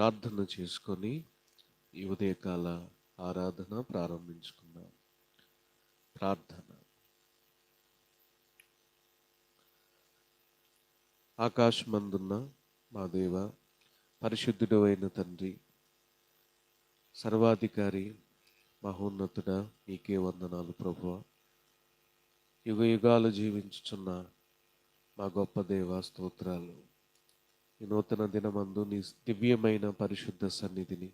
ప్రార్థన చేసుకొని ఈ ఉదయకాల ఆరాధన ప్రారంభించుకుందాం. ప్రార్థన. ఆకాశమందున్న మా దేవ పరిశుద్ధుడు అయిన తండ్రి సర్వాధికారి మహోన్నతుడ నీకే వందనాలు ప్రభువ. యుగ యుగాలు జీవించుచున్న మా గొప్ప దేవ స్తోత్రాలు. ఈ నూతన దినమందు నీ దివ్యమైన పరిశుద్ధ సన్నిధిని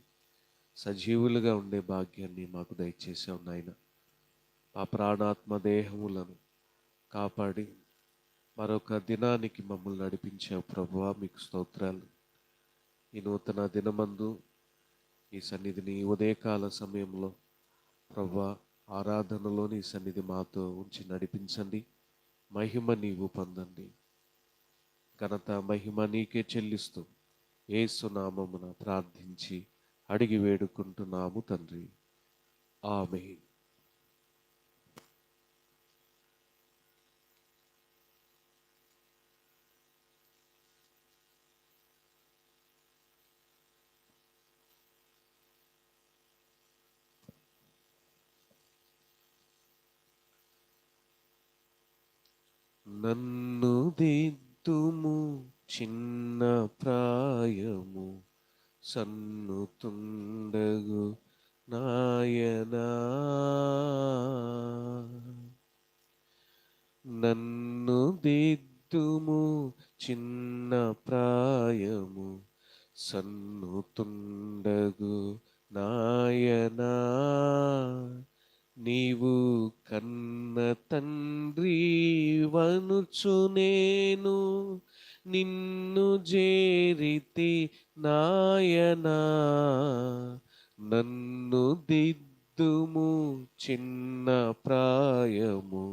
సజీవులుగా ఉండే భాగ్యాన్ని మాకు దయచేసావు నాయన. మా ప్రాణాత్మ దేహములను కాపాడి మరొక దినానికి మమ్మల్ని నడిపించావు ప్రభువా మీకు స్తోత్రాలు. ఈ నూతన దినమందు ఈ సన్నిధిని ఈ ఉదయకాల సమయంలో ప్రభా ఆరాధనలోని సన్నిధి మాతో ఉంచి నడిపించండి. మహిమ నీవు పొందండి. ఘనత మహిమ నీకే చెల్లిస్తూ ఏసునామమున ప్రార్థించి అడిగి వేడుకుంటున్నాము తండ్రి. ఆమె నన్ను దిద్దుము చిన్న ప్రాయము సన్నుతుండగు నాయనా. నన్ను దిద్దుము చిన్న ప్రాయము సన్నుతుండగు నాయనా. నీవు కన్న తండ్రి వనుచు నేను నిన్ను చేరితి నాయనా నన్ను దిద్దుము చిన్న ప్రాయము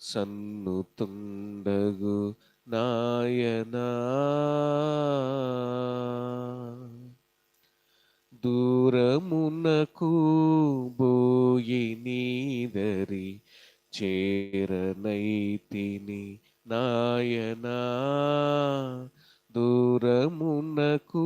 సన్నుతుండగు నాయనా. దూరమునకు బోయి నీదరి చేరనైతిని నాయనా దూరమునకు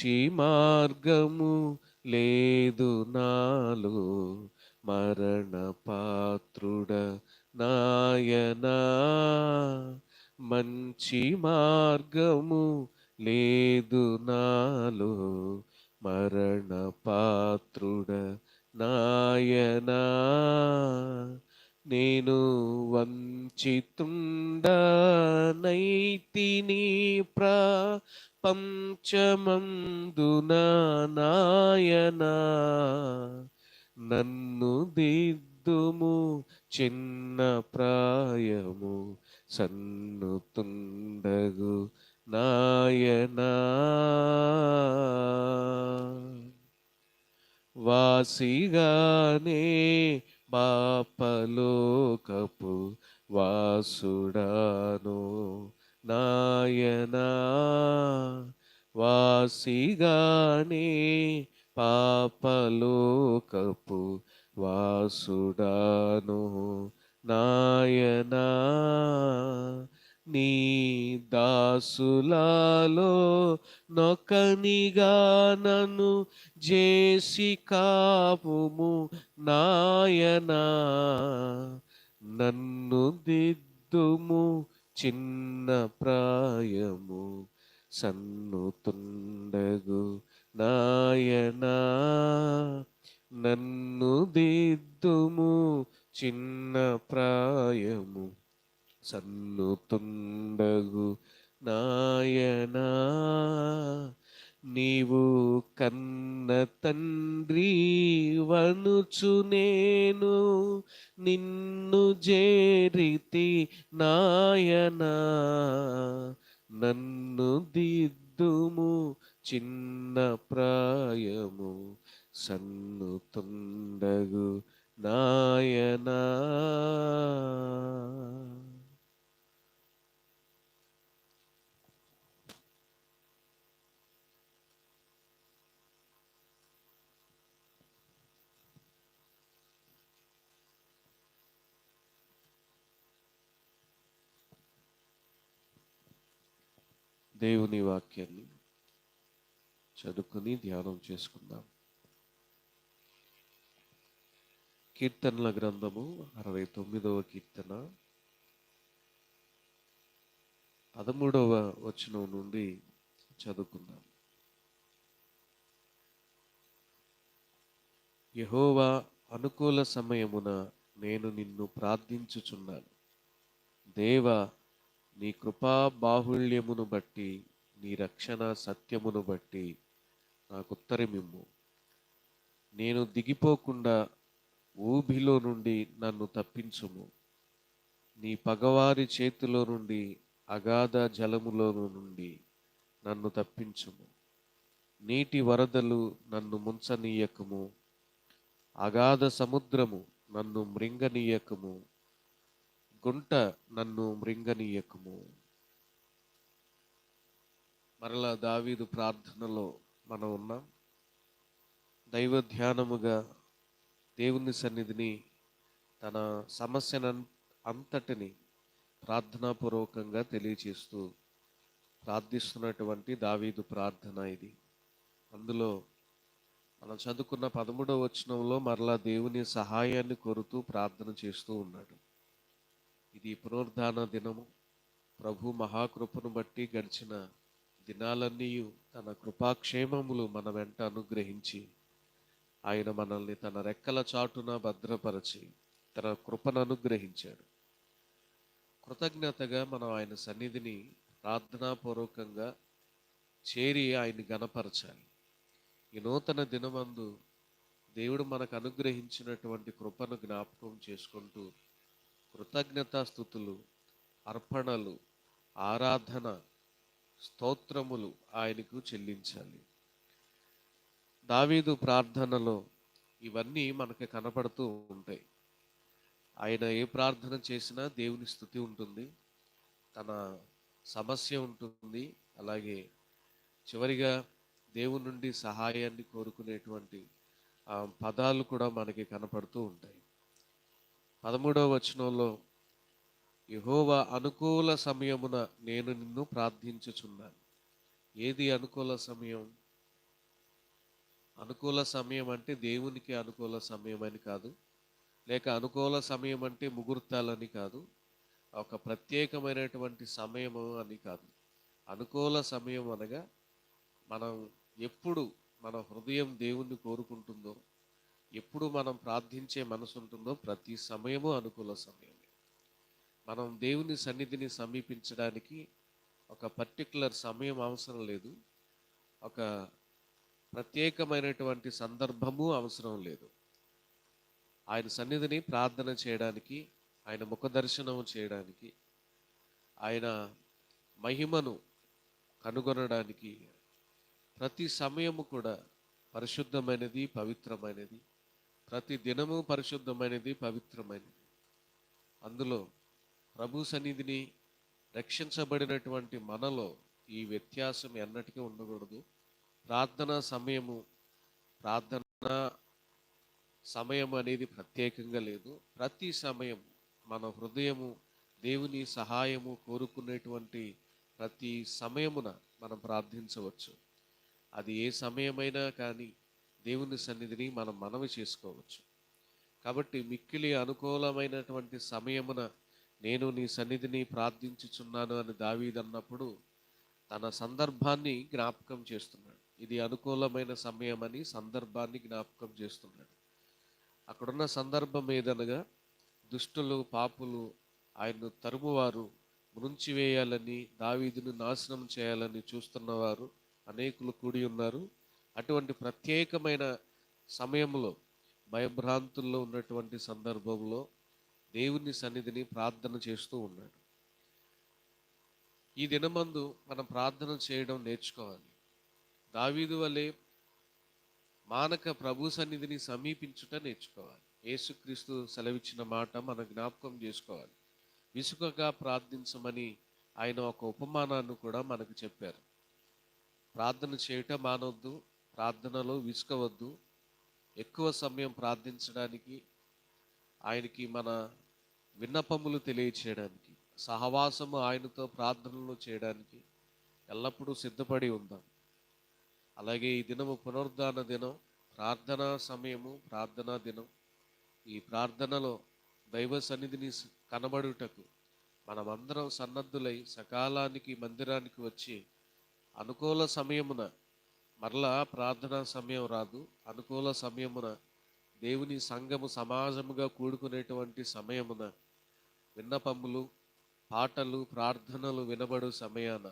మంచి మార్గము లేదు నాలో. మరణ పాత్రుడ నాయనా. మంచి మార్గము లేదు నాలో. మరణ పాత్రుడ నాయనా. నేను వంచితుండనైతిని ప్రా పంచమందున నాయనా. నన్ను దిద్దుము చిన్న ప్రాయము సన్ను తుండగు నాయనా. వాసిగానే బాపలోకపు వాసుడాను నాయనా వాసిగానే పాపలోకపు వాసుడాను. నాయనా నీ దాసులాలో నొకనిగా నన్ను చేసి కాపుము నాయనా నన్ను దిద్దుము చిన్న ప్రాయము సన్నుతుండగు నాయనా నన్ను దిద్దుము చిన్న ప్రాయము సన్నుతుండగు నాయనా. నీవు కన్న తండ్రి వనుచు నేను నిన్ను జేరితి నాయనా. నన్ను దిద్దుము చిన్న ప్రాయము సన్ను తొండగు నాయనా. దేవుని వాక్యాన్ని చదువుకుని ధ్యానం చేసుకుందాం. కీర్తనల గ్రంథము అరవై తొమ్మిదవ కీర్తన. పదమూడవ వచనం నుండి చదువుకుందాం. యహోవా అనుకూల సమయమున నేను నిన్ను ప్రార్థించుచున్నాను. దేవా నీ కృపా బాహుళ్యమును బట్టి నీ రక్షణ సత్యమును బట్టి నాకు ఉత్తరమిమ్ము నేను దిగిపోకుండా ఊబిలో నుండి నన్ను తప్పించుము. నీ పగవారి చేతిలో నుండి అగాధ జలములో నుండి నన్ను తప్పించుము. నీటి వరదలు నన్ను ముంచనీయకము. అగాధ సముద్రము నన్ను మృంగనీయకము. గుంట నన్ను మృంగనీయకము. మరలా దావీదు ప్రార్థనలో మనం ఉన్నాం. దైవ ధ్యానముగా దేవుని సన్నిధిని తన సమస్యను అంతటిని ప్రార్థనాపూర్వకంగా తెలియచేస్తూ ప్రార్థిస్తున్నటువంటి దావీదు ప్రార్థన ఇది. అందులో మనం చదువుకున్న పదమూడవ వచనంలో మరలా దేవుని సహాయాన్ని కోరుతూ ప్రార్థన చేస్తూ ఉన్నాడు. ఇది పునరుద్ధాన దినము. ప్రభు మహాకృపను బట్టి గడిచిన దినాలన్నీ తన కృపాక్షేమములు మన వెంట అనుగ్రహించి ఆయన మనల్ని తన రెక్కల చాటున భద్రపరచి తన కృపను అనుగ్రహించాడు. కృతజ్ఞతగా మనం ఆయన సన్నిధిని ప్రార్థనాపూర్వకంగా చేరి ఆయన్ని గనపరచాలి ఈ నూతన దినమందు దేవుడు మనకు అనుగ్రహించినటువంటి కృపను జ్ఞాపకం చేసుకుంటూ కృతజ్ఞతాస్థుతులు అర్పణలు ఆరాధన స్తోత్రములు ఆయనకు చెల్లించాలి. దావీదు ప్రార్థనలో ఇవన్నీ మనకు కనపడుతూ ఉంటాయి. ఆయన ఏ ప్రార్థన చేసినా దేవుని స్థుతి ఉంటుంది. తన సమస్య ఉంటుంది. అలాగే చివరిగా దేవుని నుండి సహాయాన్ని కోరుకునేటువంటి పదాలు కూడా మనకి కనపడుతూ ఉంటాయి. పదమూడవ వచనంలో యహోవ అనుకూల సమయమున నేను నిన్ను ప్రార్థించుచున్నాను. ఏది అనుకూల సమయం? అనుకూల సమయం అంటే దేవునికి అనుకూల సమయం అని కాదు. లేక అనుకూల సమయం అంటే ముహూర్తాలని కాదు. ఒక ప్రత్యేకమైనటువంటి సమయము అని కాదు. అనుకూల సమయం అనగా మనం ఎప్పుడు మన హృదయం దేవుణ్ణి కోరుకుంటుందో ఎప్పుడు మనం ప్రార్థించే మనసు ఉంటుందో ప్రతి సమయము అనుకూల సమయమే మనం దేవుని సన్నిధిని సమీపించడానికి ఒక పర్టికులర్ సమయం అవసరం లేదు. ఒక ప్రత్యేకమైనటువంటి సందర్భము అవసరం లేదు. ఆయన సన్నిధిని ప్రార్థన చేయడానికి ఆయన ముఖ దర్శనం చేయడానికి ఆయన మహిమను కనుగొనడానికి ప్రతి సమయము కూడా పరిశుద్ధమైనది పవిత్రమైనది. ప్రతి దినము పరిశుద్ధమైనది పవిత్రమైనది. అందులో ప్రభు సన్నిధిని రక్షించబడినటువంటి మనలో ఈ వ్యత్యాసం ఎన్నటికీ ఉండకూడదు. ప్రార్థన సమయము ప్రార్థన సమయం అనేది ప్రత్యేకంగా లేదు. ప్రతి సమయం మన హృదయము దేవుని సహాయము కోరుకునేటువంటి ప్రతి సమయమున మనం ప్రార్థించవచ్చు. అది ఏ సమయమైనా కానీ దేవుని సన్నిధిని మనం మనవి చేసుకోవచ్చు. కాబట్టి మిక్కిలి అనుకూలమైనటువంటి సమయమున నేను నీ సన్నిధిని ప్రార్థించుచున్నాను అని దావీదన్నప్పుడు తన సందర్భాన్ని జ్ఞాపకం చేస్తున్నాడు. ఇది అనుకూలమైన సమయం అని సందర్భాన్ని జ్ఞాపకం చేస్తున్నాడు. అక్కడున్న సందర్భం ఏదనగా దుష్టులు పాపులు ఆయన్ను తరుమువారు వేయాలని దావీదును నాశనం చేయాలని చూస్తున్నవారు అనేకులు కూడి ఉన్నారు. అటువంటి ప్రత్యేకమైన సమయంలో భయభ్రాంతుల్లో ఉన్నటువంటి సందర్భంలో దేవుని సన్నిధిని ప్రార్థన చేస్తూ ఉన్నాడు. ఈ దినమందు మనం ప్రార్థన చేయడం నేర్చుకోవాలి. దావీదు వలె మానక ప్రభు సన్నిధిని సమీపించుట నేర్చుకోవాలి. యేసుక్రీస్తు సెలవిచ్చిన మాట మన జ్ఞాపకం చేసుకోవాలి. విసుకగా ప్రార్థించమని ఆయన ఒక ఉపమానాన్ని కూడా మనకు చెప్పారు. ప్రార్థన చేయటం మానవద్దు ప్రార్థనలో విసుకవద్దు ఎక్కువ సమయం ప్రార్థించడానికి ఆయనకి మన విన్నపములు తెలియచేయడానికి సహవాసము ఆయనతో ప్రార్థనలు చేయడానికి ఎల్లప్పుడూ సిద్ధపడి ఉందాం. అలాగే ఈ దినము పునరుద్ధాన దినం ప్రార్థనా సమయము ప్రార్థనా దినం. ఈ ప్రార్థనలో దైవ సన్నిధిని కనబడుటకు మనమందరం సన్నద్ధులై సకాలానికి మందిరానికి వచ్చి అనుకూల సమయమున మరలా ప్రార్థనా సమయం రాదు. అనుకూల సమయమున దేవుని సంఘము సమాజముగా కూడుకునేటువంటి సమయమున విన్నపములు పాటలు ప్రార్థనలు వినబడు సమయాన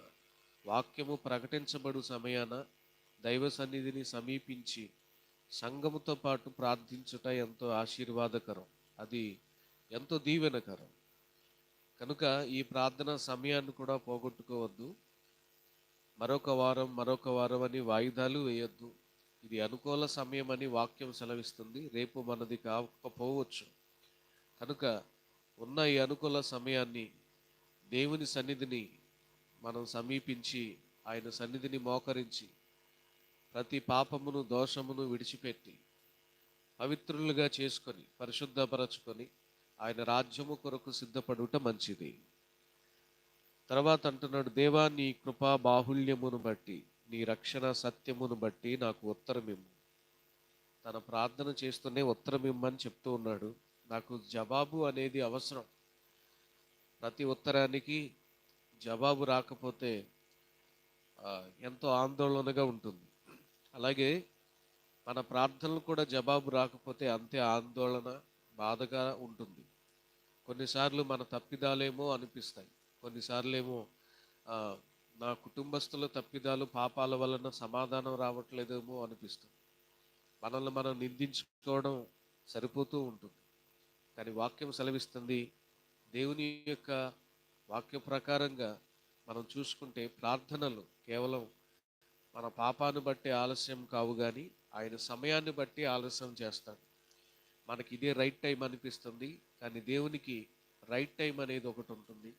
వాక్యము ప్రకటించబడు సమయాన దైవ సన్నిధిని సమీపించి సంఘముతో పాటు ప్రార్థించుట ఎంతో ఆశీర్వాదకరం. అది ఎంతో దీవెనకరం. కనుక ఈ ప్రార్థన సమయాన్ని కూడా పోగొట్టుకోవద్దు. మరొక వారం మరొక వారం అని వాయిదాలు వేయొద్దు. ఇది అనుకూల సమయం అని వాక్యం సెలవిస్తుంది. రేపు మనది కాకపోవచ్చు. కనుక ఉన్న ఈ అనుకూల సమయాన్ని దేవుని సన్నిధిని మనం సమీపించి ఆయన సన్నిధిని మోకరించి ప్రతి పాపమును దోషమును విడిచిపెట్టి పవిత్రులుగా చేసుకొని పరిశుద్ధపరచుకొని ఆయన రాజ్యము కొరకు సిద్ధపడుట మంచిది. తర్వాత అంటున్నాడు దేవా నీ కృపా బాహుల్యమును బట్టి నీ రక్షణ సత్యమును బట్టి నాకు ఉత్తరమిమ్ము తన ప్రార్థన చేస్తూనే ఉత్తరమిమ్మని చెప్తూ ఉన్నాడు. నాకు జవాబు అనేది అవసరం. ప్రతి ఉత్తరానికి జవాబు రాకపోతే ఎంతో ఆందోళనగా ఉంటుంది. అలాగే మన ప్రార్థనలు కూడా జవాబు రాకపోతే అంతే ఆందోళన బాధగా ఉంటుంది. కొన్నిసార్లు మన తప్పిదాలేమో అనిపిస్తాయి. కొన్నిసార్లు ఏమో నా కుటుంబస్తుల తప్పిదాలు పాపాల వలన సమాధానం రావట్లేదేమో అనిపిస్తుంది. మనల్ని మనం నిందించుకోవడం సరిపోతూ ఉంటుంది. కానీ వాక్యం సెలవిస్తుంది దేవుని యొక్క వాక్య ప్రకారంగా మనం చూసుకుంటే ప్రార్థనలు కేవలం మన పాపాన్ని బట్టి ఆలస్యం కావు కానీ ఆయన సమయాన్ని బట్టి ఆలస్యం చేస్తాడు. మనకి ఇదే రైట్ టైం అనిపిస్తుంది కానీ దేవునికి రైట్ టైం అనేది ఒకటి ఉంటుంది.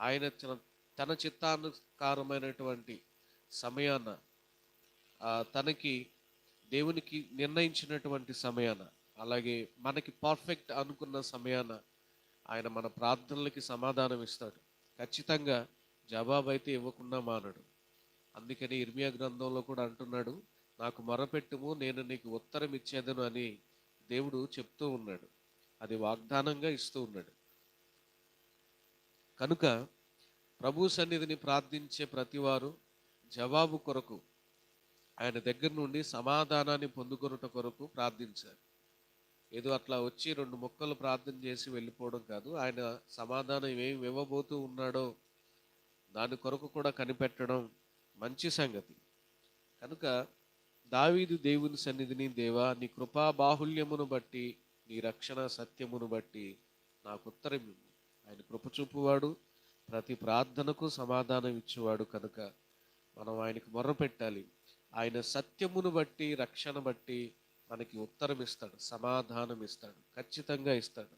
ఆయన తన- తన చిత్తానుసారమైనటువంటి సమయాన తనకి దేవునికి నిర్ణయించినటువంటి సమయాన అలాగే మనకి పర్ఫెక్ట్ అనుకున్న సమయాన ఆయన మన ప్రార్థనలకి సమాధానం ఇస్తాడు. ఖచ్చితంగా జవాబు అయితే ఇవ్వకుండా మానడు. అందుకని ఇర్మియా గ్రంథంలో కూడా అంటున్నాడు నాకు మొరపెట్టుము నేను నీకు ఉత్తరం ఇచ్చేదను అని దేవుడు చెప్తూ ఉన్నాడు. అది వాగ్దానంగా ఇస్తూ ఉన్నాడు. కనుక ప్రభు సన్నిధిని ప్రార్థించే ప్రతివారు జవాబు కొరకు ఆయన దగ్గర నుండి సమాధానాన్ని పొందుకొనుట కొరకు ప్రార్థించారు ఏదో అట్లా వచ్చి రెండు మొక్కలు ప్రార్థన చేసి వెళ్ళిపోవడం కాదు ఆయన సమాధానం ఏమి ఇవ్వబోతూ ఉన్నాడో దాని కొరకు కూడా కనిపెట్టడం మంచి సంగతి. కనుక దావీదు దేవుని సన్నిధిని దేవా నీ కృపా బాహుల్యమును బట్టి నీ రక్షణ సత్యమును బట్టి నాకు ఉత్తరం ఆయన కృప చూపువాడు ప్రతి ప్రార్థనకు సమాధానం ఇచ్చేవాడు కనుక మనం ఆయనకు మొర్ర పెట్టాలి. ఆయన సత్యమును బట్టి రక్షణ బట్టి మనకి ఉత్తరం ఇస్తాడు సమాధానం ఇస్తాడు ఖచ్చితంగా ఇస్తాడు.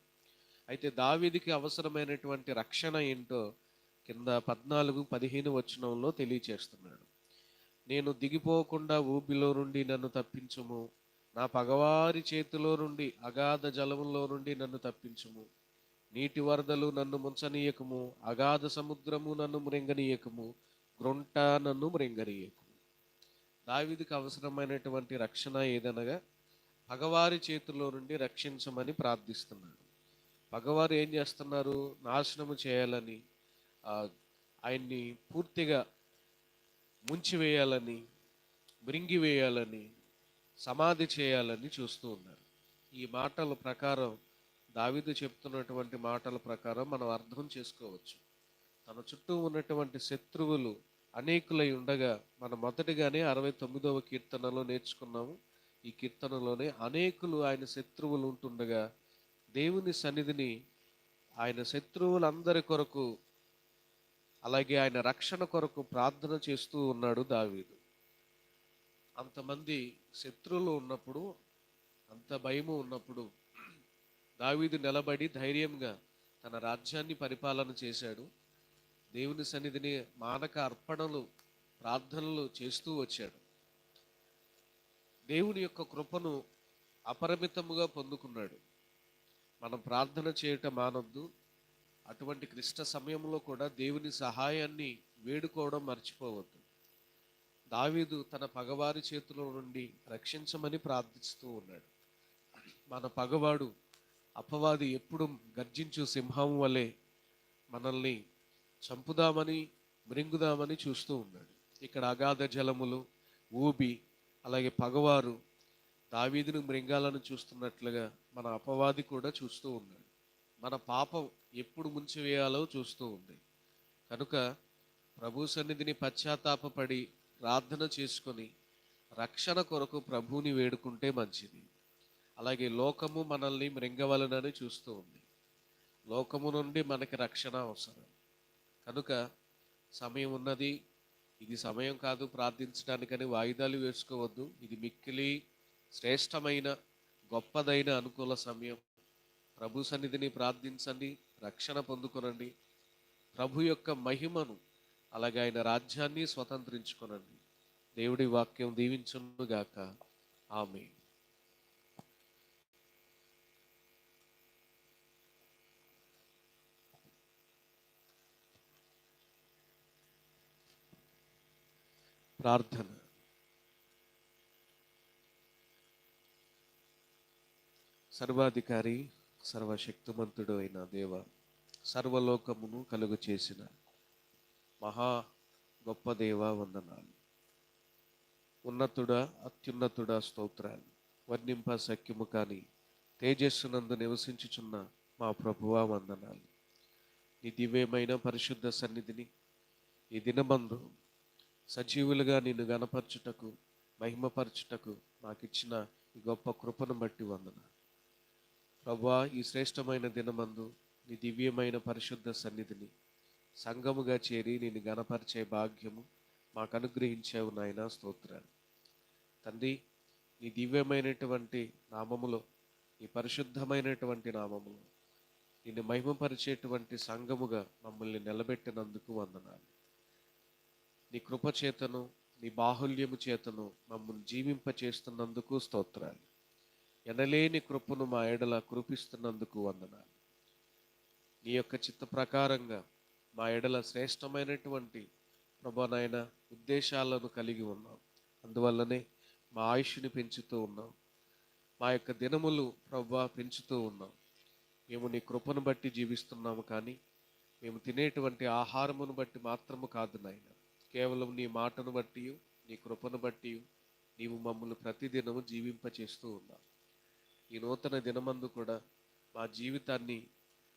అయితే దావీదికి అవసరమైనటువంటి రక్షణ ఏంటో కింద పద్నాలుగు పదిహేను వచనంలో తెలియచేస్తున్నాడు. నేను దిగిపోకుండా ఊబిలో నుండి నన్ను తప్పించుము. నా పగవారి చేతిలో నుండి అగాధ జలములో నుండి నన్ను తప్పించుము. నీటి వరదలు నన్ను ముంచనీయకము అగాధ సముద్రము నన్ను మృంగనీయకము గ్రొంట నన్ను మృంగనీయకము. దావిదికి అవసరమైనటువంటి రక్షణ ఏదనగా పగవారి చేతిలో నుండి రక్షించమని ప్రార్థిస్తున్నాడు. పగవారు ఏం చేస్తున్నారు? నాశనము చేయాలని ఆయన్ని పూర్తిగా ముంచివేయాలని మృంగివేయాలని సమాధి చేయాలని చూస్తూ ఉన్నారు. ఈ మాటల ప్రకారం దావిదు చెప్తున్నటువంటి మాటల ప్రకారం మనం అర్థం చేసుకోవచ్చు. తన చుట్టూ ఉన్నటువంటి శత్రువులు అనేకులై ఉండగా మనం మొదటిగానే అరవై తొమ్మిదవ కీర్తనలో నేర్చుకున్నాము. ఈ కీర్తనలోనే అనేకులు ఆయన శత్రువులు ఉంటుండగా దేవుని సన్నిధిని ఆయన శత్రువులందరి కొరకు అలాగే ఆయన రక్షణ కొరకు ప్రార్థన చేస్తూ ఉన్నాడు దావీదు. అంతమంది శత్రువులు ఉన్నప్పుడు అంత భయము ఉన్నప్పుడు దావీదు నిలబడి ధైర్యంగా తన రాజ్యాన్ని పరిపాలన చేశాడు. దేవుని సన్నిధిని మానక అర్పణలు ప్రార్థనలు చేస్తూ వచ్చాడు. దేవుని యొక్క కృపను అపరిమితముగా పొందుకున్నాడు. మనం ప్రార్థన చేయటం మానొద్దు. అటువంటి క్లిష్ట సమయంలో కూడా దేవుని సహాయాన్ని వేడుకోవడం మర్చిపోవద్దు. దావీదు తన పగవారి చేతిలో నుండి రక్షించమని ప్రార్థిస్తూ ఉన్నాడు. మన పగవాడు అపవాది ఎప్పుడు గర్జించు సింహం వలె మనల్ని చంపుదామని మృంగుదామని చూస్తూ ఉన్నాడు. ఇక్కడ అగాధ జలములు ఊబి అలాగే పగవారు దావీదును మృంగాలను చూస్తున్నట్లుగా మన అపవాది కూడా చూస్తూ ఉన్నాడు. మన పాపం ఎప్పుడు ముంచివేయాలో చూస్తూ ఉంది. కనుక ప్రభు సన్నిధిని పశ్చాత్తాపపడి ప్రార్థన చేసుకొని రక్షణ కొరకు ప్రభువుని వేడుకుంటే మంచిది. అలాగే లోకము మనల్ని మృంగవలనని చూస్తూ ఉంది. లోకము నుండి మనకి రక్షణ అవసరం. కనుక సమయం ఉన్నది. ఇది సమయం కాదు ప్రార్థించడానికని వాయిదాలు వేసుకోవద్దు. ఇది మిక్కిలి శ్రేష్టమైన గొప్పదైన అనుకూల సమయం. ప్రభు సన్నిధిని ప్రార్థించండి రక్షణ పొందుకొనండి. ప్రభు యొక్క మహిమను అలాగే ఆయన రాజ్యాన్ని స్వతంత్రించుకొనండి. దేవుడి వాక్యం దీవించునుగాక. ఆమె ప్రార్థన. సర్వాధికారి సర్వశక్తిమంతుడు అయిన దేవ సర్వలోకమును కలుగు చేసిన మహా గొప్ప దేవ వందనాలు. ఉన్నతుడ అత్యున్నతుడ స్తోత్రాలు. వర్ణింప సఖ్యము కాని తేజస్సునందు నివసించుచున్న మా ప్రభువా వందనాలు. నీ దివ్యమైన పరిశుద్ధ సన్నిధిని ఈ దినమందు సజీవులుగా నిన్ను గనపరచుటకు మహిమపరచుటకు నాకు ఇచ్చిన ఈ గొప్ప కృపను బట్టి వందన. ప్రభా ఈ శ్రేష్టమైన దినమందు నీ దివ్యమైన పరిశుద్ధ సన్నిధిని సంగముగా చేరి నేను గనపరిచే భాగ్యము మాకు అనుగ్రహించావు నాయన స్తోత్రాలు. తండ్రి నీ దివ్యమైనటువంటి నామములో నీ పరిశుద్ధమైనటువంటి నామములో నిన్ను మహిమపరిచేటువంటి సంఘముగా మమ్మల్ని నిలబెట్టినందుకు వందనాలు. నీ కృప చేతను నీ బాహుల్యము చేతను మమ్మల్ని జీవింపచేస్తున్నందుకు స్తోత్రాలు. ఎనలేని కృపను మా ఎడల కురిపిస్తున్నందుకు వందనాలు. నీ యొక్క చిత్త ప్రకారంగా మా ఎడల శ్రేష్టమైనటువంటి ప్రభానైన ఉద్దేశాలను కలిగి ఉన్నాం. అందువల్లనే మా ఆయుష్ని పెంచుతూ ఉన్నాం. మా యొక్క దినములు ప్రభా పెంచుతూ ఉన్నాం. మేము నీ కృపను బట్టి జీవిస్తున్నాము కానీ మేము తినేటువంటి ఆహారమును బట్టి మాత్రము కాదు నాయన. కేవలం నీ మాటను బట్టి నీ కృపను బట్టి నీవు మమ్మల్ని ప్రతిదినము జీవింపచేస్తూ ఉన్నావు. ఈ నూతన దినమందు కూడా మా జీవితాన్ని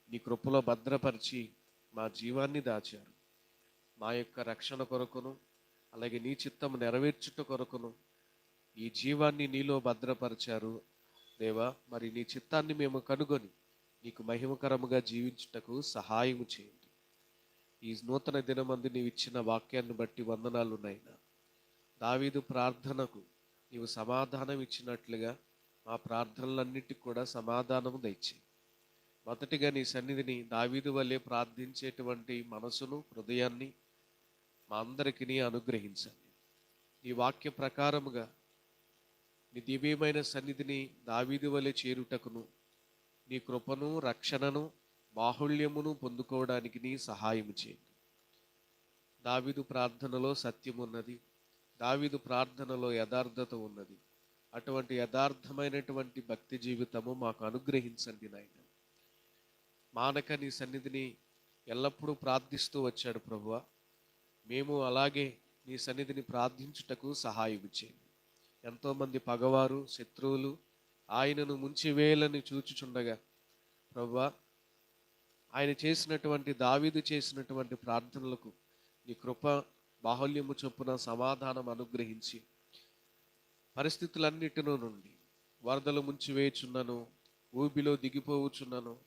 నీ కృపలో భద్రపరిచి మా జీవాన్ని దాచారు. మా యొక్క రక్షణ కొరకును అలాగే నీ చిత్తం నెరవేర్చుట కొరకును ఈ జీవాన్ని నీలో భద్రపరిచారు. దేవా మరి నీ చిత్తాన్ని మేము కనుగొని నీకు మహిమకరముగా జీవించుటకు సహాయము చేయండి ఈ నూతన దినమందు నీవు ఇచ్చిన వాక్యాన్ని బట్టి వందనాలు నాయనా దావీదు ప్రార్థనకు నీవు సమాధానం ఇచ్చినట్లుగా మా ప్రార్థనలన్నిటికి కూడా సమాధానము దయచేయి. మొదటిగా నీ సన్నిధిని దావీదు వల్లే ప్రార్థించేటువంటి మనసును హృదయాన్ని మా అందరికీ అనుగ్రహించండి నీ వాక్య ప్రకారముగా నీ దివ్యమైన సన్నిధిని దావీదు వలె చేరుటకును నీ కృపను రక్షణను బాహుళ్యమును పొందుకోవడానికి నీ సహాయం చేయండి. దావీదు ప్రార్థనలో సత్యం ఉన్నది. దావీదు ప్రార్థనలో యథార్థత ఉన్నది. అటువంటి యథార్థమైనటువంటి భక్తి జీవితము మాకు అనుగ్రహించండి నాయన. మానక నీ సన్నిధిని ఎల్లప్పుడూ ప్రార్థిస్తూ వచ్చాడు ప్రభువ. మేము అలాగే నీ సన్నిధిని ప్రార్థించుటకు సహాయం చేయండి. ఎంతోమంది పగవారు శత్రువులు ఆయనను ముంచివేయాలని చూచుచుండగా ప్రభువా ఆయన చేసినటువంటి దావీదు చేసినటువంటి ప్రార్థనలకు నీ కృప బాహుల్యము చొప్పున సమాధానం అనుగ్రహించి పరిస్థితులన్నిటిలో నుండి వరదలు ముంచివేయుచున్నను ఊబిలో దిగిపోవచ్చున్నను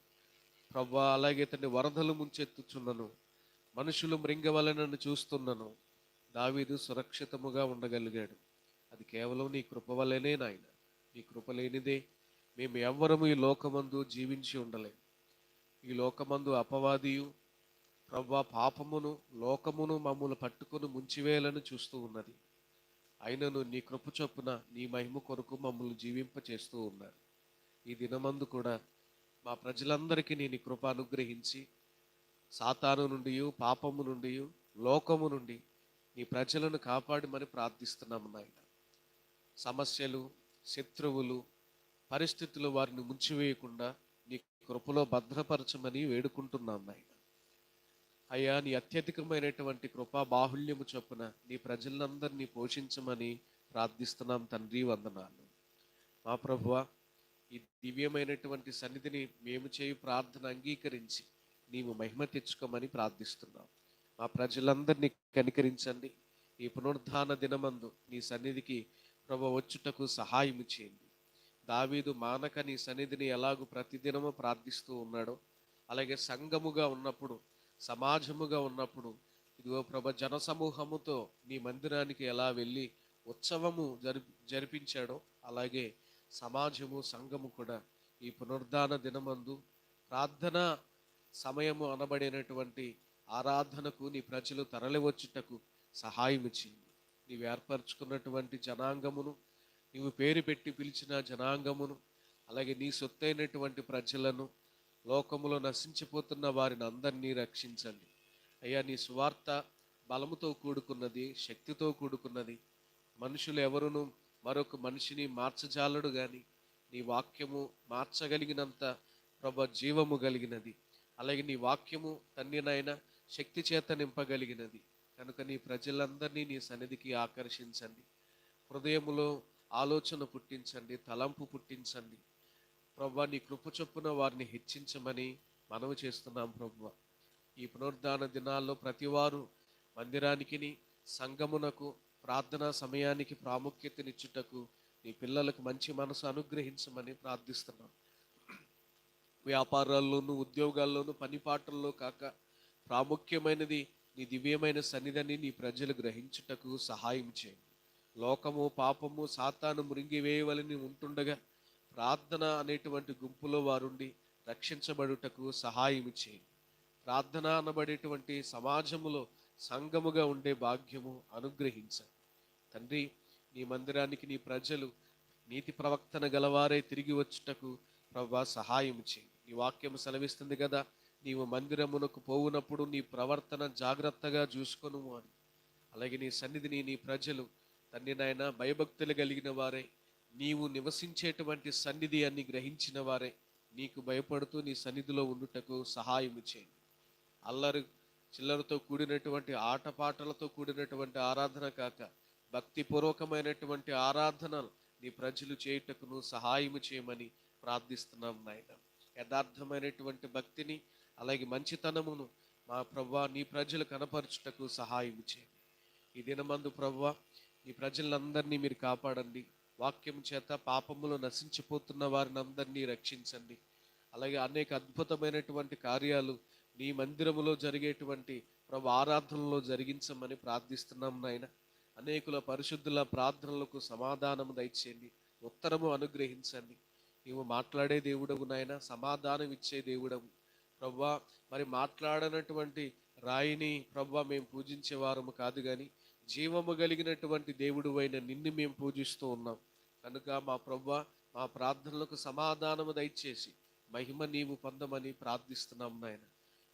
ప్రవ్వా అలాగే తండ్రి వరదలు ముంచెత్తుచున్నను మనుషులు మృంగవలనని చూస్తున్నాను దావీదు సురక్షితముగా ఉండగలిగాడు. అది కేవలం నీ కృప వల్లనే నాయన. నీ కృప లేనిదే మేము ఎవ్వరము ఈ లోకమందు జీవించి ఉండలేము ఈ లోకమందు అపవాదియు ప్రవ్వ పాపమును లోకమును మమ్మల్ని పట్టుకొని ముంచివేయాలని చూస్తూ ఉన్నది. అయినను నీ కృప చొప్పున నీ మహిమ కొరకు మమ్మల్ని జీవింప చేస్తూ ఉన్నారు. ఈ దినమందు కూడా మా ప్రజలందరికీ నేను కృప అనుగ్రహించి సాతాను నుండి పాపము నుండి లోకము నుండి నీ ప్రజలను కాపాడమని ప్రార్థిస్తున్నాము నాయన. సమస్యలు శత్రువులు పరిస్థితులు వారిని ముంచివేయకుండా కృపలో భద్రపరచమని వేడుకుంటున్నాం నాయన అయ్యా నీ అత్యధికమైనటువంటి కృపా బాహుల్యము చొప్పున నీ ప్రజలందరినీ పోషించమని ప్రార్థిస్తున్నాం తండ్రి వందనాలు. మా ప్రభువ ఈ దివ్యమైనటువంటి సన్నిధిని మేము చేయు ప్రార్థన అంగీకరించి నీవు మహిమ తెచ్చుకోమని ప్రార్థిస్తున్నాం. మా ప్రజలందరినీ కనికరించండి. ఈ పునరుద్ధాన దినమందు నీ సన్నిధికి ప్రభు వచ్చుటకు సహాయం చేయండి. దావీదు మానక నీ సన్నిధిని ఎలాగూ ప్రతిదినము ప్రార్థిస్తూ ఉన్నాడో అలాగే సంఘముగా ఉన్నప్పుడు సమాజముగా ఉన్నప్పుడు ఇదిగో ప్రభ జనసమూహముతో నీ మందిరానికి ఎలా వెళ్ళి ఉత్సవము జరి జరిపించాడో అలాగే సమాజము సంఘము కూడా ఈ పునరుద్ధాన దినమందు ప్రార్థన సమయము అనబడినటువంటి ఆరాధనకు నీ ప్రజలు తరలివచ్చుటకు సహాయం ఇచ్చింది నీవు ఏర్పరచుకున్నటువంటి జనాంగమును నీవు పేరు పెట్టి పిలిచిన జనాంగమును అలాగే నీ సొత్తైనటువంటి ప్రజలను లోకములో నశించిపోతున్న వారిని అందరినీ రక్షించండి. అయ్యా నీ సువార్త బలముతో కూడుకున్నది శక్తితో కూడుకున్నది. మనుషులు ఎవరును మరొక మనిషిని మార్చజాలడు కానీ నీ వాక్యము మార్చగలిగినంత ప్రభ జీవము కలిగినది. అలాగే నీ వాక్యము తన్నినైన శక్తి చేత నింపగలిగినది. కనుక నీ ప్రజలందరినీ నీ సన్నిధికి ఆకర్షించండి. హృదయములో ఆలోచన పుట్టించండి తలంపు పుట్టించండి. ప్రభు నీ కృప చొప్పున వారిని హెచ్చించమని మనవి చేస్తున్నాం ప్రభు. ఈ పునరుద్ధాన దినాల్లో ప్రతివారు మందిరానికి సంగమునకు ప్రార్థనా సమయానికి ప్రాముఖ్యతనిచ్చుటకు నీ పిల్లలకు మంచి మనసు అనుగ్రహించమని ప్రార్థిస్తున్నాం. వ్యాపారాల్లోనూ ఉద్యోగాల్లోనూ పనిపాటల్లో కాక ప్రాముఖ్యమైనది నీ దివ్యమైన సన్నిధిని నీ ప్రజలు గ్రహించుటకు సహాయం చేయండి. లోకము పాపము సాతాను మృంగివేయవలని ఉంటుండగా ప్రార్థన అనేటువంటి గుంపులో వారుండి రక్షించబడుటకు సహాయం చేయండి. ప్రార్థన అనబడేటువంటి సమాజములో సంఘముగా ఉండే భాగ్యము అనుగ్రహించండి. తండ్రి నీ మందిరానికి నీ ప్రజలు నీతి ప్రవక్తన గలవారే తిరిగి వచ్చుటకు ప్రభా సహాయం చేయి నీ వాక్యం సెలవిస్తుంది కదా నీవు మందిరమునకు పోవునప్పుడు నీ ప్రవర్తన జాగ్రత్తగా చూసుకొను అని. అలాగే నీ సన్నిధిని నీ ప్రజలు తండ్రి నాయన భయభక్తులు కలిగిన వారే. నీవు నివసించేటువంటి సన్నిధి అని గ్రహించిన వారే. నీకు భయపడుతూ నీ సన్నిధిలో ఉండుటకు సహాయం చేయండి. అల్లరి చిల్లరతో కూడినటువంటి ఆటపాటలతో కూడినటువంటి ఆరాధన కాక భక్తిపూర్వకమైనటువంటి ఆరాధన నీ ప్రజలు చేయుటకును సహాయం చేయమని ప్రార్థిస్తున్నాం నాయన. యథార్థమైనటువంటి భక్తిని అలాగే మంచితనమును మా ప్రవ్వా నీ ప్రజలు కనపరచుటకు సహాయం చేయండి. ఈ దినమందు ప్రవ్వా ఈ ప్రజలందరినీ మీరు కాపాడండి. వాక్యం చేత పాపములో నశించిపోతున్న వారిని అందరినీ రక్షించండి. అలాగే అనేక అద్భుతమైనటువంటి కార్యాలు నీ మందిరములో జరిగేటువంటి ప్రభు ఆరాధనలో జరిగించమని ప్రార్థిస్తున్నాం నాయన. అనేకుల పరిశుద్ధుల ప్రార్థనలకు సమాధానము దయచేయండి. ఉత్తరము అనుగ్రహించండి. నీవు మాట్లాడే దేవుడవు నాయన సమాధానం ఇచ్చే దేవుడవు. ప్రవ్వా మరి మాట్లాడనటువంటి రాయిని ప్రవ్వా మేము పూజించే వారము కాదు కానీ జీవము కలిగినటువంటి దేవుడు అయిన నిన్ను మేము పూజిస్తూ ఉన్నాం. కనుక మా ప్రవ్వా మా ప్రార్థనలకు సమాధానము దయచేసి మహిమ నీవు పొందమని ప్రార్థిస్తున్నాం నాయన.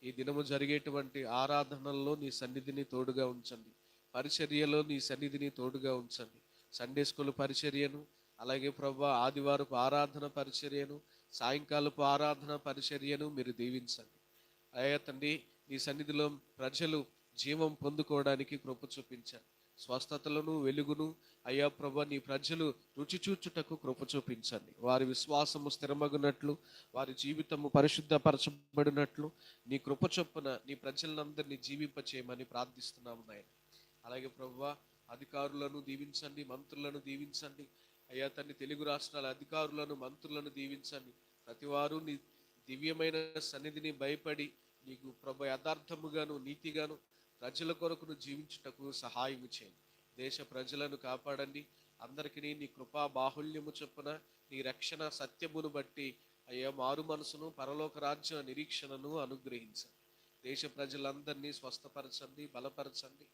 ఈ దినము జరిగేటువంటి ఆరాధనల్లో నీ సన్నిధిని తోడుగా ఉంచండి. పరిచర్యలో నీ సన్నిధిని తోడుగా ఉంచండి. సండే స్కూల్ పరిచర్యను అలాగే ప్రభా ఆదివారపు ఆరాధన పరిచర్యను సాయంకాలపు ఆరాధన పరిచర్యను మీరు దీవించండి. అయ్యా తండ్రి నీ సన్నిధిలో ప్రజలు జీవం పొందుకోవడానికి కృప చూపించారు స్వస్థతలను వెలుగును అయ్యా ప్రభా నీ ప్రజలు రుచి చూచుటకు కృప చూపించండి. వారి విశ్వాసము స్థిరమగునట్లు వారి జీవితము పరిశుద్ధపరచబడినట్లు నీ కృప చొప్పున నీ ప్రజలందరినీ జీవింపచేయమని ప్రార్థిస్తున్నాము నాయన. అలాగే ప్రభా అధికారులను దీవించండి మంత్రులను దీవించండి. అయ్యా తన్ని తెలుగు రాష్ట్రాల అధికారులను మంత్రులను దీవించండి. ప్రతివారు నీ దివ్యమైన సన్నిధిని భయపడి నీకు ప్రభు యథార్థముగాను నీతిగాను ప్రజల కొరకును జీవించుటకు సహాయము చేయండి దేశ ప్రజలను కాపాడండి. అందరికీ నీ కృపా బాహుల్యము చొప్పున నీ రక్షణ సత్యమును బట్టి అయ్యా మారు మనసును పరలోక రాజ్య నిరీక్షణను అనుగ్రహించండి. దేశ ప్రజలందరినీ స్వస్థపరచండి బలపరచండి.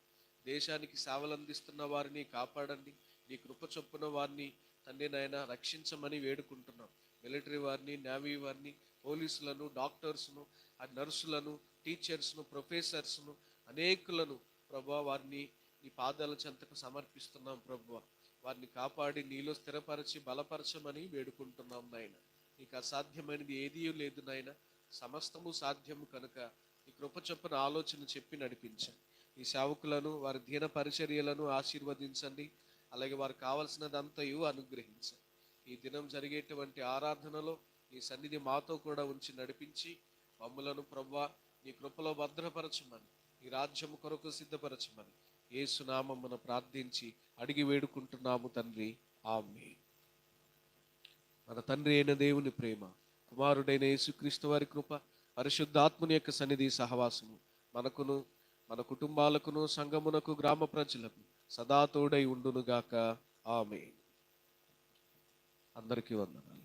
దేశానికి సేవలందిస్తున్న వారిని కాపాడండి. నీ కృప చొప్పున వారిని తండ్రి నాయన రక్షించమని వేడుకుంటున్నాం. మిలిటరీ వారిని నేవీ వారిని పోలీసులను డాక్టర్స్ను నర్సులను టీచర్స్ను ప్రొఫెసర్స్ను అనేకులను ప్రభా వారిని నీ పాదాల చెంతకు సమర్పిస్తున్నాం ప్రభు. వారిని కాపాడి నీలో స్థిరపరిచి బలపరచమని వేడుకుంటున్నాం నాయన. నీకు అసాధ్యమైనది ఏదీ లేదు నాయన. సమస్తము సాధ్యము కనుక ఈ కృప చొప్పున ఆలోచన చెప్పి నడిపించండి. ఈ సేవకులను వారి దీన పరిచర్యలను ఆశీర్వదించండి. అలాగే వారు కావలసినదంతయు అనుగ్రహించండి. ఈ దినం జరిగేటువంటి ఆరాధనలో నీ సన్నిధి మాతో కూడా ఉంచి నడిపించి మమ్ములను ప్రభా నీ కృపలో భద్రపరచమని నీ రాజ్యము కొరకు సిద్ధపరచమని ఏసునామమున ప్రార్థించి అడిగి వేడుకుంటున్నాము తండ్రి. ఆమె మన తండ్రి అయిన దేవుని ప్రేమ కుమారుడైన యేసుక్రీస్తు వారి కృప పరిశుద్ధాత్ముని యొక్క సన్నిధి సహవాసము మనకును మన కుటుంబాలకును సంగమునకు గ్రామ ప్రజలకు సదా తోడై ఉండునుగాక. ఆమె అందరికీ వందనాలు.